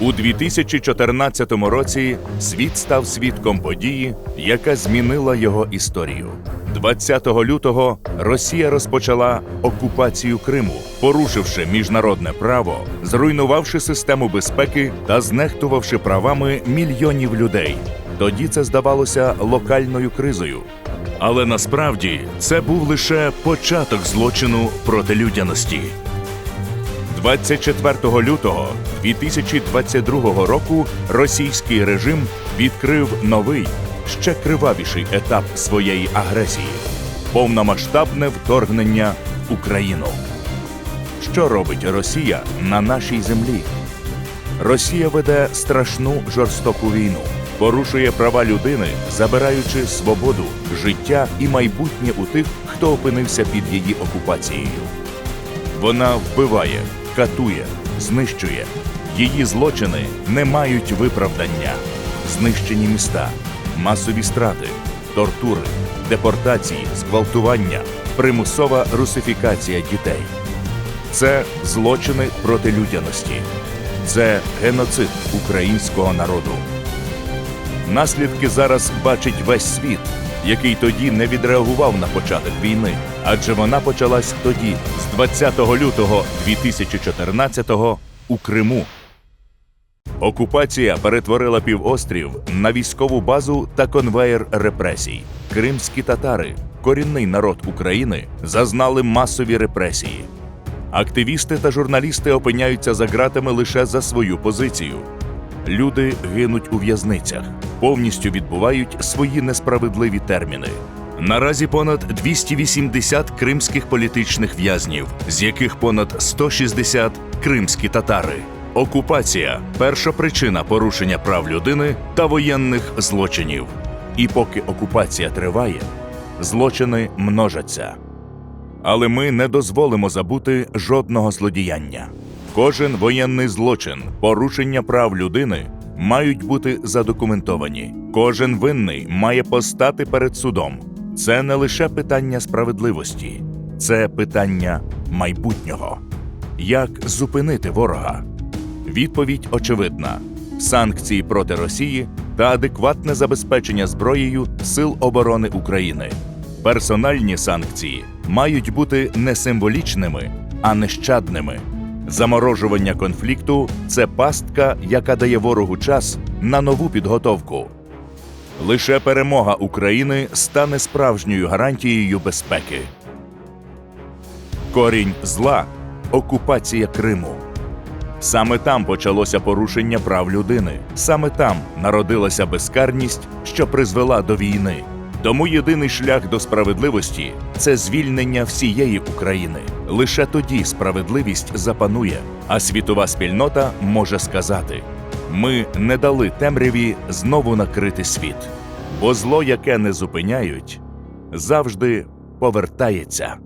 У 2014 році світ став свідком події, яка змінила його історію. 20 лютого Росія розпочала окупацію Криму, порушивши міжнародне право, зруйнувавши систему безпеки та знехтувавши правами мільйонів людей. Тоді це здавалося локальною кризою. Але насправді це був лише початок злочину проти людяності. 24 лютого 2022 року російський режим відкрив новий, ще кривавіший етап своєї агресії повномасштабне вторгнення в Україну. Що робить Росія на нашій землі? Росія веде страшну жорстоку війну, порушує права людини, забираючи свободу, життя і майбутнє у тих, хто опинився під її окупацією. Вона вбиває, катує, знищує. Її злочини не мають виправдання. Знищені міста, масові страти, тортури, депортації, зґвалтування, примусова русифікація дітей. Це злочини проти людяності. Це геноцид українського народу. Наслідки зараз бачить весь світ, який тоді не відреагував на початок війни, адже вона почалась тоді, 20 лютого 2014-го у Криму. Окупація перетворила півострів на військову базу та конвеєр репресій. Кримські татари, корінний народ України, зазнали масові репресії. Активісти та журналісти опиняються за ґратами лише за свою позицію. Люди гинуть у в'язницях, повністю відбувають свої несправедливі терміни. Наразі понад 280 кримських політичних в'язнів, з яких понад 160 кримські татари. Окупація перша причина порушення прав людини та воєнних злочинів. І поки окупація триває, злочини множаться. Але ми не дозволимо забути жодного злодіяння. Кожен воєнний злочин, порушення прав людини мають бути задокументовані. Кожен винний має постати перед судом. Це не лише питання справедливості, це питання майбутнього. Як зупинити ворога? Відповідь очевидна: санкції проти Росії та адекватне забезпечення зброєю Сил оборони України. Персональні санкції мають бути не символічними, а нещадними. Заморожування конфлікту це пастка, яка дає ворогу час на нову підготовку. Лише перемога України стане справжньою гарантією безпеки. Корінь зла окупація Криму. Саме там почалося порушення прав людини. Саме там народилася безкарність, що призвела до війни. Тому єдиний шлях до справедливості це звільнення всієї України. Лише тоді справедливість запанує, а світова спільнота може сказати: ми не дали темряві знову накрити світ, бо зло, яке не зупиняють, завжди повертається.